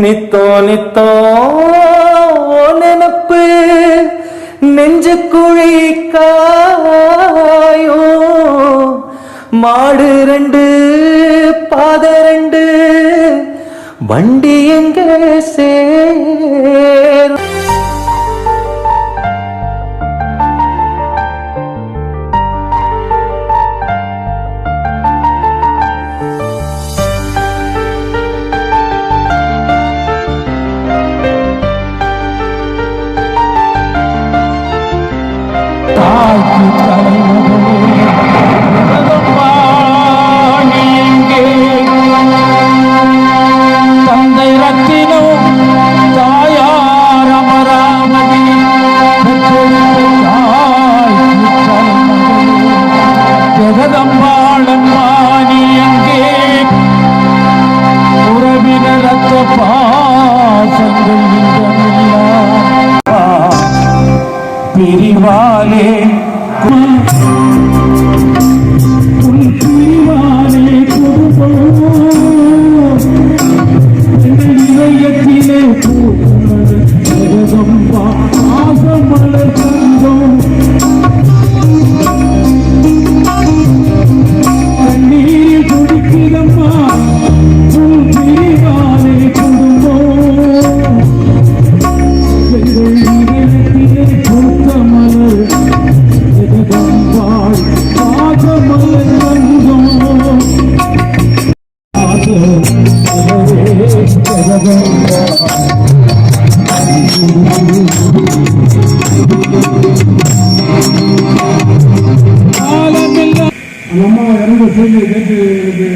நித்தோ நித்தோ நினப்பு நெஞ்சு குழி காயோ. மாடு ரெண்டு பாத ரெண்டு வண்டி எங்க சேரும்? செய்தியை கேட்டு எனக்கு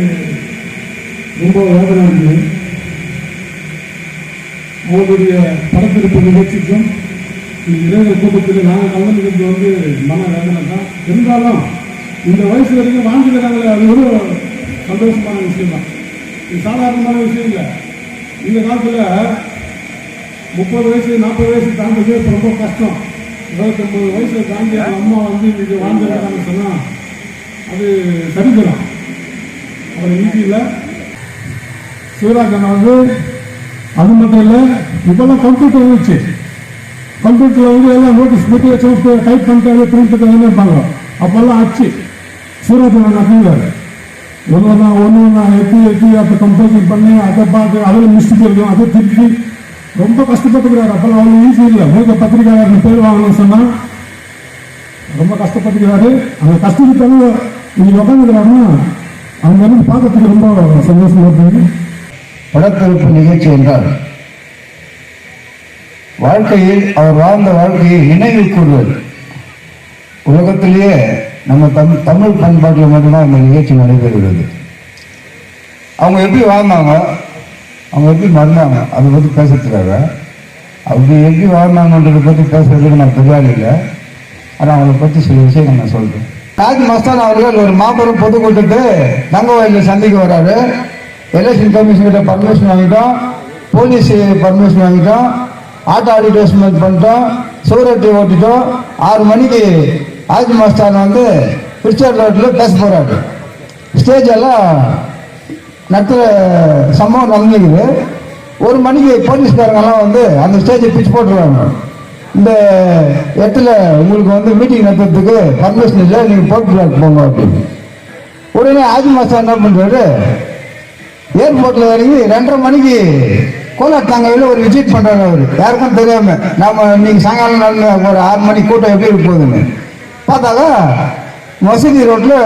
ரொம்ப வேதனை இருக்கு அவருடைய படப்பிடிப்பு நிகழ்ச்சிக்கும் இளைஞர் கூட்டத்தில் நாங்கள் கலந்துக்கிறது வந்து மன வேதனை தான். இருந்தாலும் இந்த வயசு வரைக்கும் வாழ்ந்துக்கிறாங்களே அது ஒரு சந்தோஷமான விஷயம் தான் இது சாதாரணமான விஷயம் இல்லை. இந்த காலத்தில் முப்பது வயசு நாற்பது வயசு தாண்டது ரொம்ப கஷ்டம். இருபத்தொம்பது வயசு தாண்டி அம்மா வந்து இன்னைக்கு வாழ்ந்துருக்காங்கன்னு சொன்னால் அது சரித்திரம் அவர் வீட்டில் சிவராஜன் வந்து அது மட்டும் இல்லை இப்போல்லாம் கம்ப்யூட்டர் வந்துச்சு கம்ப்யூட்டரில் வந்து எல்லாம் நோட்டீஸ் போட்டு வச்சு டைப் பண்ணிட்டு பிரிண்ட் இருப்பாங்க. அப்போல்லாம் ஆச்சு சிவராஜன் நம்பிவார் ஒன்று நான் ஒன்று நான் எட்டி எட்டி அதை கம்போசிங் பண்ணி அதை பார்த்து அதில் மிஸ்டேக் இருக்கும் அதை திருப்பி ரொம்ப கஷ்டப்பட்டுக்கிறார். அப்போல்லாம் அவ்வளோ ஈஸி இல்லை. மூத்த பத்திரிகையாளர் பேர் வாங்கணும்னு சொன்னால் ரொம்ப கஷ்டப்பட்டுக்கிறாரு. அந்த கஷ்டத்துக்கு இன்னைக்கு உட்காந்துக்கிறாருன்னா அவங்க வந்து பார்க்கறதுக்கு ரொம்ப சந்தோஷமா இருக்கு படப்பிடிப்பு நிகழ்ச்சி என்றால் வாழ்க்கையில் அவர் வாழ்ந்த வாழ்க்கையை நினைவு கூறுவது உலகத்திலேயே நம்ம தமிழ் தமிழ் பண்பாட்டில் மட்டும்தான் அந்த நிகழ்ச்சி நடைபெறுகிறது. அவங்க எப்படி வாழ்ந்தாங்க? அவங்க எப்படி மறந்தாங்க? அதை பற்றி பேசுறதுக்காக. அப்படி எப்படி வாழ்ந்தாங்கன்றதை பற்றி பேசுறதுக்கு நான் தெரியாது இல்லை ஆனால் அவங்கள பற்றி சில விஷயங்கள் நான் சொல்கிறேன் தாஜ் மஸ்தான் அவர்கள் ஒரு மாபெரும் பொதுக்கூட்டத்தை தங்கவயலில் சந்திக்க வராரு. எலெக்ஷன் கமிஷன் கிட்ட பர்மிஷன் வாங்கிட்டோம். போலீஸ் பர்மிஷன் வாங்கிட்டோம். ஆட்டோ அட்வர்டைஸ்மெண்ட் பண்ணிட்டோம். சூரட்டி ஓட்டிட்டோம். ஆறு மணிக்கு ஆஜ் மஸ்தான் வந்து பிரிச்சர் ரோட்டில் பேச போகிறாரு ஸ்டேஜ் எல்லாம் நடத்துகிற சம்பவம் நடந்துக்குது. ஒரு மணிக்கு போலீஸ்காரங்கெல்லாம் வந்து அந்த ஸ்டேஜை பிச்சு போட்டுருவாங்க. இந்த இடத்துல உங்களுக்கு வந்து மீட்டிங் நடத்துறதுக்கு பர்மிஷன் இல்லை நீங்கள் போட்டு போங்க அப்படின்னு உடனே ஆஜி மாதம் என்ன பண்ணுறாரு ஏர்போர்ட்டில் இறங்கி ரெண்டரை மணிக்கு கோலார் தாங்காவில் ஒரு விசிட் பண்ணுறாரு அவர். யாருக்கும் தெரியாமல் நாம் நீங்கள் சாயங்காலம் நடந்த ஒரு ஆறு மணி கூட்டம் எப்படி இருக்க போகுதுன்னு. பார்த்தாக்கா மசூதி ரோட்டில்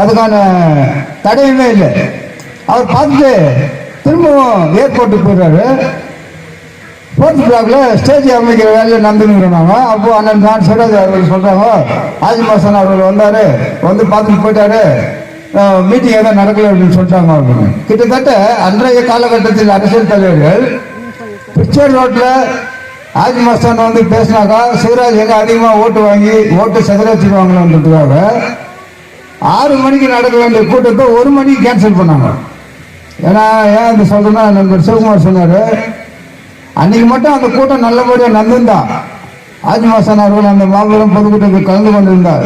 அதுக்கான தடையுமே இல்லை. அவர் பார்த்துட்டு திரும்பவும் ஏர்போர்ட்டுக்கு போயிடுறாரு. ஃபோர்த் பிளாக்ல ஸ்டேஜ் அமைக்கிற வேலையை நடந்துக்கிறோம் நாங்கள் அப்போ அண்ணன் தான் சிவராஜ் அவர்கள் சொல்கிறாங்க ஆஜிமாசன் அவர்கள் வந்தார் வந்து பார்த்துட்டு போயிட்டாரு மீட்டிங் எதுவும் நடக்கல அப்படின்னு சொல்லிட்டாங்க அப்படின்னு. கிட்டத்தட்ட அன்றைய காலகட்டத்தில் அரசியல் தலைவர்கள் பிக்சர் ரோட்டில் ஆஜி மஸ்தான் வந்து பேசினாக்கா சிவராஜ் எங்க அதிகமாக ஓட்டு வாங்கி ஓட்டு செதறச்சிடுவாங்களன்றதுக்காக ஆறு மணிக்கு நடக்க வேண்டிய கூட்டத்தை ஒரு மணிக்கு கேன்சல் பண்ணாங்க. ஏன்னா ஏன் இந்த சொல்றேன்னா நண்பர் சிவகுமார் சொன்னாரு அன்னைக்கு மட்டும் அந்த கூட்டம் நல்லபடியாக நடந்திருந்தா ஆஜி மாசன் அவர்கள் அந்த மாபெரும் பொதுக்கூட்டத்தில் கலந்து கொண்டிருந்தார்.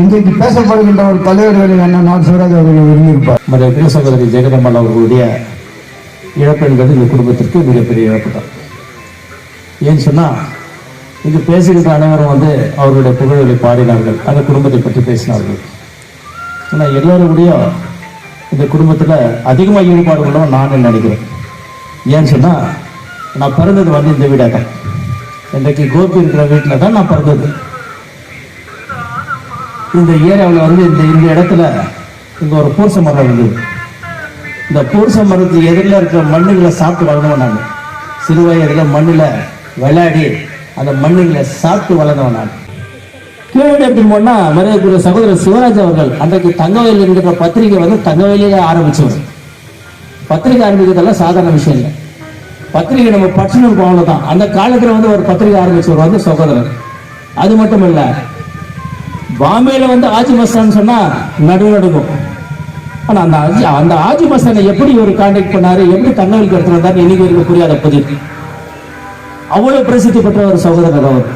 இன்றைக்கு பேசப்படுகின்ற ஒரு தலைவர்களின் என்ன நான் சிவராஜ் அவர்கள் இருந்திருப்பார். நம்முடைய பிரிய சகோதரி ஜெகதம்மாள் அவர்களுடைய இழப்பு என்பது இந்த குடும்பத்திற்கு மிகப்பெரிய இழப்பு தான் ஏன்னு சொன்னால் இங்கு பேசுகின்ற அனைவரும் வந்து அவர்களுடைய புகழ்களை பாடினார்கள் அந்த குடும்பத்தை பற்றி பேசினார்கள். ஆனால் எல்லோருடைய இந்த குடும்பத்தில் அதிகமாக ஈடுபாடு உள்ளவன் நான் நினைக்கிறேன். ஏன்னு சொன்னால் நான் பிறந்தது வந்து இந்த வீடாக தான் இன்றைக்கு கோபி இருக்கிற வீட்டில் தான் நான் பிறந்தது. இந்த ஏரியாவில் வந்து இந்த இந்த இடத்துல இங்கே ஒரு பூர்ச மரம் இருந்தது. இந்த பூர்ச மரத்துக்கு எதிரில் இருக்கிற மண்ணுகளை சாப்பிட்டு வளர்ந்தவன் நான். சிறு வயதில் மண்ணில் விளையாடி அந்த மண்ணுகளை சாப்பிட்டு வளர்ந்தவன் நான். கீழே எப்படி போனா மரியாதைக்குரிய சகோதரர் சிவராஜ் அவர்கள் அன்றைக்கு தங்கவயல் என்கிற பத்திரிகை வந்து தங்கவயலிலே ஆரம்பிச்சவர். பத்திரிகை ஆரம்பிக்கிறதெல்லாம் சாதாரண விஷயம் இல்லை. பத்திரிகை நம்ம படிச்சுன்னு இருக்கோம் தான் அந்த காலத்தில் வந்து ஒரு பத்திரிகை ஆரம்பிச்சவர் வந்து சகோதரர். அது மட்டும் இல்லை பாம்பேல வந்து ஆஜி மஸ்தான் சொன்னா நடுவு நடக்கும் ஆனா அந்த ஆஜி அந்த ஆஜி மஸ்தானை எப்படி ஒரு கான்டாக்ட் பண்ணாரு எப்படி தங்கவலுக்கு எடுத்துட்டு வந்தாரு இன்னைக்கு வரைக்கும் புரியாத பதிவு அவ்வளவு பிரசித்தி பெற்ற ஒரு சகோதரர் அவர்.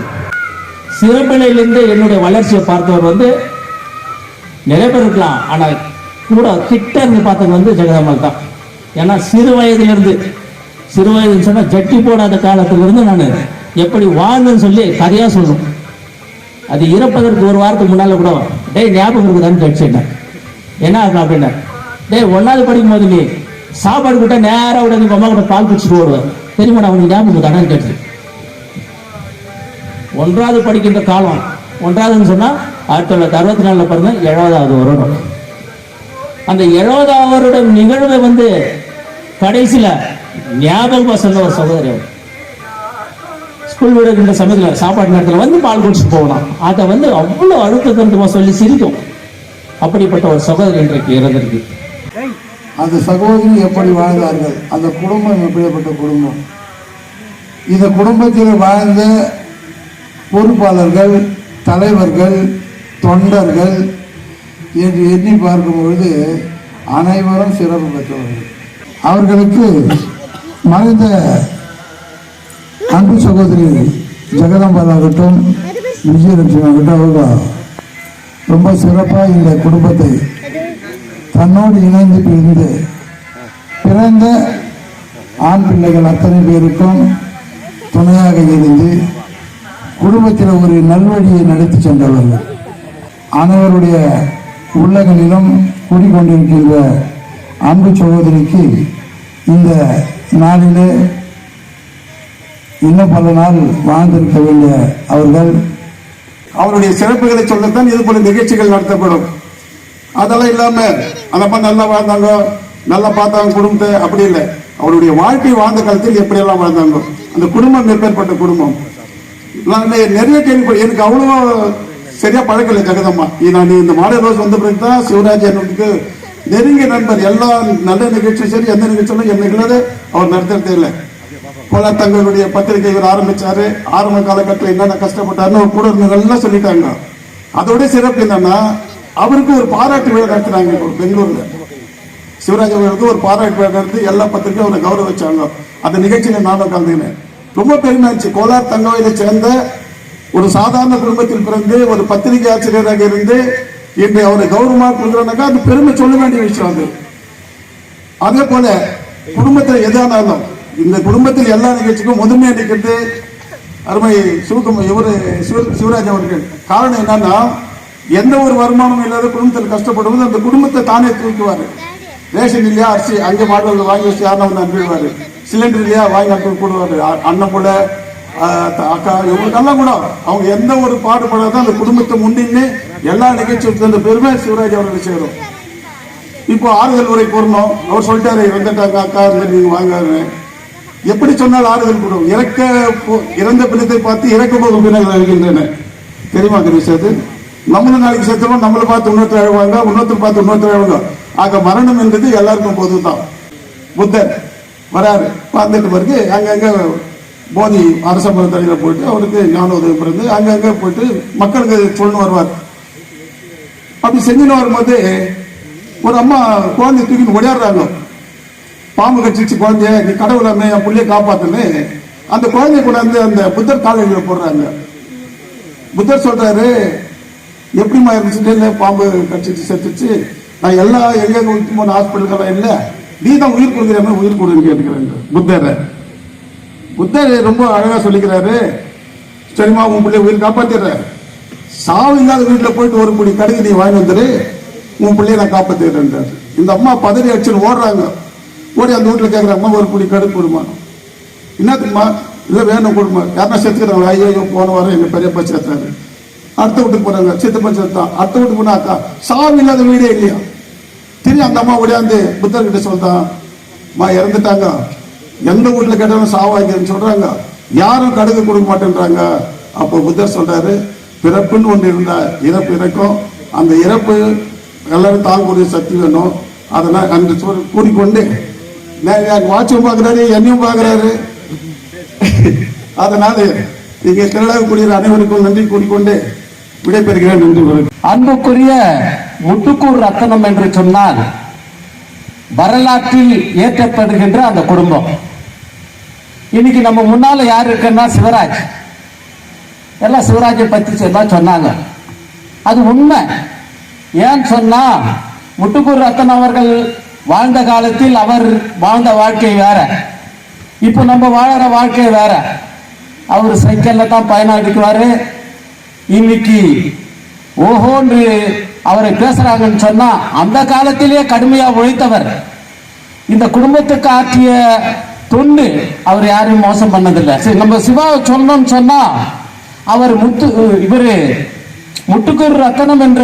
சிறப்பிலையிலிருந்து என்னுடைய வளர்ச்சியை பார்த்தவர் வந்து நிறைய பேர் இருக்கலாம் ஆனா கூட கிட்ட இருந்து பார்த்தது வந்து ஜெகதம்மாள் தான். ஏன்னா சிறு வயதுல சிறு வயதுன்னு சொன்னால் ஜட்டி போடாத காலத்திலிருந்து நான் எப்படி வாழ்ந்தேன்னு சொல்லி கதையாக சொல்லணும். அது இறப்பதற்கு ஒரு வாரத்துக்கு முன்னால் கூட டேய் ஞாபகம் இருக்குதான்னு கேட்டுட்டேன் என்ன ஆகும் அப்படின்னா டேய் ஒன்றாவது படிக்கும் போது நீ சாப்பாடு கிட்ட நேராக விட உங்க அம்மா கூட பால் குடிச்சிட்டு ஓடுவேன். தெரியுமா அவனுக்கு ஞாபகம் இருக்குதானு கேட்டு ஒன்றாவது படிக்கின்ற காலம் ஒன்றாவதுன்னு சொன்னால் ஆயிரத்தி தொள்ளாயிரத்தி அறுபத்தி நாலில் பிறந்த ஏழாவது வருடம். அந்த ஏழாவது வருடம் நிகழ்வை வந்து கடைசியில் ஞாபகம் சொன்ன ஒரு சகோதரி. அவர். ஸ்கூல் விடுகின்ற சமயத்தில் சாப்பாடு நேரத்தில் வந்து பால் குடிச்சிட்டு போகலாம். அதை வந்து அவ்வளோ அழுத்த சொல்லி சிரிக்கும். அப்படிப்பட்ட ஒரு சகோதரி இன்றைக்கு இறந்திருக்கு அந்த சகோதரி எப்படி வாழ்ந்தார்கள்? அந்த குடும்பம் எப்படிப்பட்ட குடும்பம்? இந்த குடும்பத்தில் வாழ்ந்த பொறுப்பாளர்கள் தலைவர்கள் தொண்டர்கள் என்று எண்ணி பார்க்கும் பொழுது அனைவரும் சிறப்பு பெற்றவர்கள். அவர்களுக்கு மறைந்த அன்பு சகோதரி ஜெகதம்பால் ஆகட்டும் விஜயலட்சுமி ஆகட்டும் அவங்க ரொம்ப சிறப்பாக இந்த குடும்பத்தை தன்னோடு இணைந்து பிரிந்து பிறந்த ஆண் பிள்ளைகள் அத்தனை பேருக்கும் துணையாக இருந்து குடும்பத்தில் ஒரு நல்வழியை நடத்தி சென்றவர்கள். அனைவருடைய உள்ளங்களிலும் குடிக்கொண்டிருக்கின்ற அன்பு சகோதரிக்கு இந்த நாளிலே இன்னும் பல நாள் வாழ்ந்திருக்க வேண்டிய அவர்கள் அவருடைய சிறப்புகளை சொல்லத்தான் இது போல நிகழ்ச்சிகள் நடத்தப்படும். அதெல்லாம் இல்லாம அந்த மாதிரி நல்லா வாழ்ந்தாங்க. நல்லா பார்த்தாங்க குடும்பத்தை. அப்படி இல்லை. அவருடைய வாழ்க்கை வாழ்ந்த காலத்தில் எப்படி எல்லாம் வாழ்ந்தாங்க? அந்த குடும்பம் எப்பேற்பட்ட குடும்பம்? நான் நிறைய கேள்வி எனக்கு அவ்வளவா சரியா பழக்கல ஜெகதம்மா. நான் இந்த மாடல் ரோஸ் வந்த பிறகு தான் சிவராஜ் எனக்கு நெருங்கிய நண்பர் எல்லா நல்ல நிகழ்ச்சியும் சரி எந்த நிகழ்ச்சியும் என்னைக்கு அவர் நடத்துறது இல்லை போல தங்களுடைய பத்திரிகை இவர் ஆரம்பிச்சாரு. ஆரம்ப காலகட்டத்தில் என்னென்ன கஷ்டப்பட்டாருன்னு அவர் கூட நல்லா சொல்லிட்டாங்க. அதோட சிறப்பு என்னன்னா அவருக்கு ஒரு பாராட்டு விழா நடத்தினாங்க பெங்களூர்ல. சிவராஜ் அவர்களுக்கு ஒரு பாராட்டு விழா நடத்தி எல்லா பத்திரிகையும் அவரை கௌரவிச்சாங்க. அந்த நிகழ்ச்சியில நானும் கலந்துக்கினேன். ரொம்ப பெருமை இருந்துச்சு கோலார் தங்கவயலை சேர்ந்த ஒரு சாதாரண குடும்பத்தில் பிறந்து ஒரு பத்திரிகை ஆசிரியராக இருந்து இன்று அவரை கௌரவமாக கொடுக்குறாங்க அது பெருமை சொல்ல வேண்டிய விஷயம் அது. அதே போல குடும்பத்தில் எதானாலும் இந்த குடும்பத்தில் எல்லா நிகழ்ச்சிக்கும் முதன்மையாக நிற்கிறது அருமை சிவகுமார் இவர் சிவ- சிவராஜ் அவர்கள். காரணம் என்னன்னா எந்த ஒரு வருமானமும் இல்லாத குடும்பத்தில் கஷ்டப்படும்போது அந்த குடும்பத்தை தானே தூக்குவார். ரேஷன் இல்லையா அரிசி அங்கே மாடல் வாங்கி வச்சு யாரும் வந்து அனுப்பிடுவாரு. சிலிண்டர் இல்லையா வாங்கி அனுப்பி போடுவாரு அண்ணன் போல அக்கா இவங்களுக்கெல்லாம் கூட அவங்க எந்த ஒரு பாடுபடாதான் அந்த குடும்பத்தை முன்னின்னு எல்லா நிகழ்ச்சியும் அந்த பெருமை சிவராஜ் அவர்களுக்கு சேரும். இப்போ ஆறுதல் உரை கூறணும் அவர் சொல்லிட்டாரு இறந்துட்டாங்க அக்கா இருந்து நீங்க வாங்காரு எப்படி சொன்னால் ஆறுதல் கூடும் இறக்க போ- இறந்த பிணத்தை பார்த்து இறக்க போகும் பிணங்கள் அழுகின்றன. தெரியுமா கிரீஷ் அது நம்மளும் நாளைக்கு செத்துறோம் நம்மளை பார்த்து இன்னொருத்தர் அழுவாங்க இன்னொருத்தர் பார்த்து இன்னொருத்தர் அழுவாங்க. ஆக மரணம் என்பது எல்லாருக்கும் பொதுதான். புத்தர் வராரு. பார்த்துட்டு பிறகு அங்கங்க போதி அரச மருத்துவ போயிட்டு அவருக்கு ஞான உதவி பிறந்து அங்கங்கே போயிட்டு மக்களுக்கு சொல்லணும் வருவார். அப்படி செஞ்சுன்னு வரும்போது ஒரு அம்மா குழந்தை தூக்கின்னு ஓடியாடுறாங்க. பாம்பு கட்சிச்சு குழந்தைய நீ கடவுளாமே என் பிள்ளைய காப்பாத்துன்னு. அந்த குழந்தைய கொண்டாந்து அந்த புத்தர் காலடியில் போடுறாங்க. புத்தர் சொல்றாரு எப்படிம்மா இருந்துச்சுட்டு இல்லை பாம்பு கட்சிச்சு செத்துச்சு நான் எல்லா எங்க போன ஹாஸ்பிட்டலுக்கெல்லாம் இல்லை. நீ தான் உயிர் கொடுக்குறேன் உயிர் கொடுன்னு கேட்டுக்கிறேன். புத்தரை. புத்தர் ரொம்ப அழகா சொல்லிக்கிறாரு. சரிம்மா உன் பிள்ளை உயிர் காப்பாத்திடுறேன். சாவு இல்லாத வீட்டில் போயிட்டு ஒரு முடி கடுகு நீ வாங்கி வந்துரு. உன் பிள்ளைய நான் காப்பாத்திடுறேன்றாரு. இந்த அம்மா பதறி அடிச்சுன்னு ஓடுறாங்க. ஓடி அந்த வீட்டில் கேட்குற அம்மா ஒரு குடி கடுகு கொடுமா என்னத்துக்குமா இல்லை வேணும் கொடுமா யாருன்னா செத்துக்கிறாங்க ஐயோ போன வாரம் எங்கள் பெரியப்பா சேர்த்தாரு அடுத்த வீட்டுக்கு போறாங்க. சித்தப்பா சேர்த்தான் அடுத்த வீட்டுக்கு போனாக்கா சாவு இல்லாத வீடே இல்லையா? திரும்பி அந்த அம்மா ஓடியாந்து புத்தர் சொல்லிட்டான் அம்மா இறந்துட்டாங்க. எந்த வீட்டில் கேட்டாலும் சாவாங்கின்னு சொல்றாங்க. யாரும் கடுகு கொடுக்க மாட்டேன்றாங்க. அப்போ புத்தர் சொல்றாரு பிறப்புன்னு ஒன்று இருந்தா இறப்பு இறக்கும். அந்த இறப்பு எல்லாரும் தாங்கக்கூடிய சக்தி வேணும். அதனால் அந்த சொல் கூறிக்கொண்டு வாட்சும் பார்க்குறாரு என்னையும் பார்க்குறாரு அதனால இங்கே திரளாகக்கூடிய அனைவருக்கும் நன்றி கூறிக்கொண்டு விடைபெறுகிறேன். நன்றி அன்புக்குரிய முட்டுக்கூர் ரத்தனம் என்று சொன்னால் வரலாற்றில் ஏற்றப்படுகின்ற அந்த குடும்பம். இன்னைக்கு நம்ம முன்னால யார் இருக்குன்னா சிவராஜ். எல்லாம் சிவராஜை பத்தி எல்லாம் சொன்னாங்க. அது உண்மை. ஏன் சொன்னா முட்டுக்கூர் ரத்தன் அவர்கள் வாழ்ந்த காலத்தில் அவர் வாழ்ந்த வாழ்க்கை வேற. இப்போ நம்ம வாழற வாழ்க்கை வேற. அவர் சைக்கிள்ல தான் பயணம் எடுக்குவாரு இன்னைக்கு ஓஹோன்று அவரை பேசுறாங்கன்னு சொன்னா அந்த காலத்திலேயே கடுமையா உழைத்தவர். இந்த குடும்பத்துக்கு ஆற்றிய தொண்டு அவர் யாரையும் மோசம் பண்ணதில்லை. சரி நம்ம சிவாவை சொன்னோம்னு சொன்னா அவர் முத்து இவரு முட்டுக்கூர் ரத்தனம் என்ற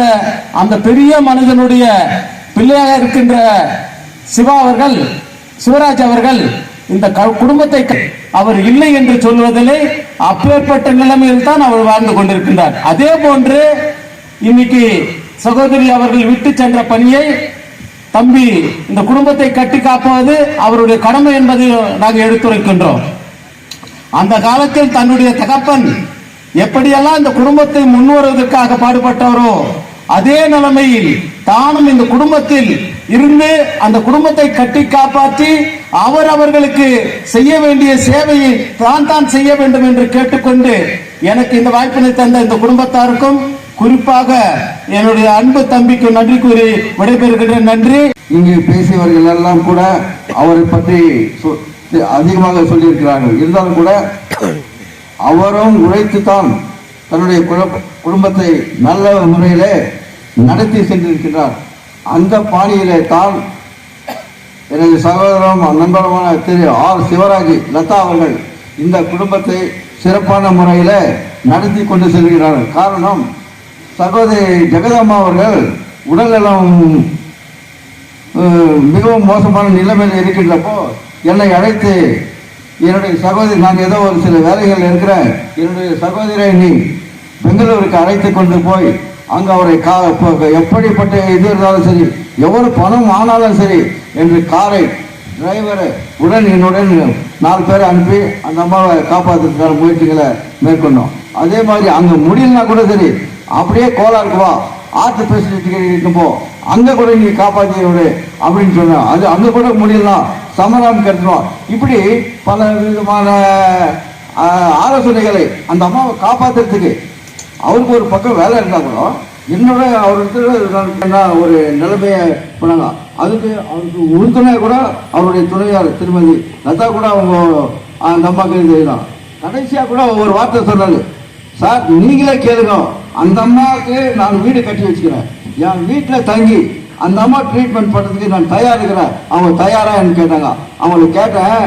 அந்த பெரிய மனிதனுடைய பிள்ளையாக இருக்கின்ற சிவா அவர்கள் சிவராஜ் அவர்கள் இந்த க- குடும்பத்தை க- அவர் இல்லை என்று சொல்வதிலே அப்பேற்பட்ட நிலைமையில் தான் அவர் வாழ்ந்து கொண்டிருக்கின்றார். அதே போன்று இன்னைக்கு சகோதரி அவர்கள் விட்டு சென்ற பணியை தம்பி இந்த குடும்பத்தை கட்டி காப்பது அவருடைய கடமை என்பதை நாங்கள் எடுத்துரைக்கின்றோம். அந்த காலத்தில் தன்னுடைய தகப்பன் எப்படியெல்லாம் இந்த குடும்பத்தை முன்வருவதற்காக பாடுபட்டாரோ அதே நிலைமையில் தானும் இந்த குடும்பத்தில் இருந்து அந்த குடும்பத்தை கட்டி காப்பாற்றி அவர் அவர்களுக்கு செய்ய வேண்டிய சேவையை தான் தான் செய்ய வேண்டும் என்று கேட்டுக்கொண்டு எனக்கு இந்த வாய்ப்பினை தந்த இந்த குடும்பத்தாருக்கும் குறிப்பாக என்னுடைய அன்பு தம்பிக்கு நன்றி கூறி விடைபெறுகின்றேன். நன்றி. இங்கு பேசியவர்கள் எல்லாம் கூட அவரை பற்றி சொ- அதிகமாக சொல்லியிருக்கிறார்கள். இருந்தாலும் கூட அவரும் உழைத்துத்தான் தன்னுடைய குழப்ப- குடும்பத்தை நல்ல முறையிலே நடத்தி சென்றிருக்கிறார். அந்த பாணியிலே தான் எனது சகோதரம் நண்பருமான திரு ஆர். சிவராஜ் லதா அவர்கள் இந்த குடும்பத்தை சிறப்பான முறையில் நடத்தி கொண்டு செல்கிறார்கள். காரணம் சகோதரி ஜெகதம்மா அவர்கள் உடல்நலம் மிகவும் மோசமான நிலைமையில் இருக்கின்றப்போ என்னை அழைத்து என்னுடைய சகோதரி நான் ஏதோ ஒரு சில வேலைகள் இருக்கிறேன். என்னுடைய சகோதரியை நீ பெங்களூருக்கு அழைத்து கொண்டு போய் அங்கு அவரை கா இப்போ எப்படிப்பட்ட இது இருந்தாலும் சரி எவ்வளவு பணம் ஆனாலும் சரி என்று காரை டிரைவரை உடன் என்னுடன் நாலு பேரை அனுப்பி அந்த அம்மாவை காப்பாற்றுறதுக்கான முயற்சிகளை மேற்கொண்டோம். அதே மாதிரி அங்கே முடியலனா கூட சரி அப்படியே கோலாருக்கு வா. ஆர்ட் ஃபெசிலிட்டி இருக்கும்போ அங்க கூட நீ காப்பாற்றி அப்படின்னு சொன்ன. அது அங்க கூட முடியலாம். சமரம் கட்டணும் இப்படி பல விதமான ஆலோசனைகளை அந்த அம்மாவை காப்பாத்துறதுக்கு அவருக்கு ஒரு பக்கம் வேலை இருந்தா கூட என்னோட அவர்கிட்ட என்ன ஒரு நிலைமையை பண்ணாங்க அதுக்கு அவருக்கு உறுதுணை கூட அவருடைய துணையார் திருமதி லதா கூட அவங்க அந்த அம்மாவுக்கு செய்யலாம். கடைசியாக கூட ஒரு வார்த்தை சொன்னாங்க சார் நீங்களே கேளுங்க. அந்த அம்மாவுக்கு நான் வீடு கட்டி வச்சுக்கிறேன். என் வீட்டில் தங்கி அந்த அம்மா ட்ரீட்மெண்ட் பண்ணுறதுக்கு நான் தயார் இருக்கிறேன் அவங்க தயாரான்னு கேட்டாங்க. அவங்களை கேட்டேன்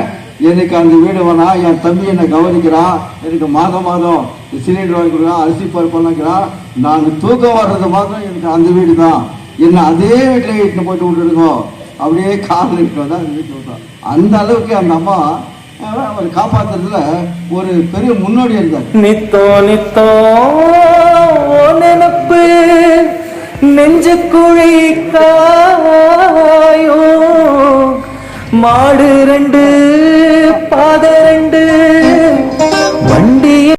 எனக்கு அந்த வீடு வேணாம். என் தம்பி என்னை கவனிக்கிறான் எனக்கு மாதம் மாதம் சிலிண்டர் வாங்கி கொடுக்குறான் அரிசி பருப்பு வாங்கிக்கிறான் நாங்கள் தூக்கம் வர்றது மாத்திரம் எனக்கு அந்த வீடு தான். என்ன அதே வீட்டில் வீட்டில் போயிட்டு விட்டுருக்கோம் அப்படியே காரில் இட்டு வந்தால் அந்த வீட்டில் விட்டோம் அந்த அளவுக்கு அந்த அம்மா ஆனால் அவர் காப்பாத்துறதுல ஒரு பெரிய முன்னோடி இருந்தார். நித்தோ நித்தோ நினப்பு நெஞ்சு குழி குழிக்காயோ மாடு ரெண்டு பாத ரெண்டு.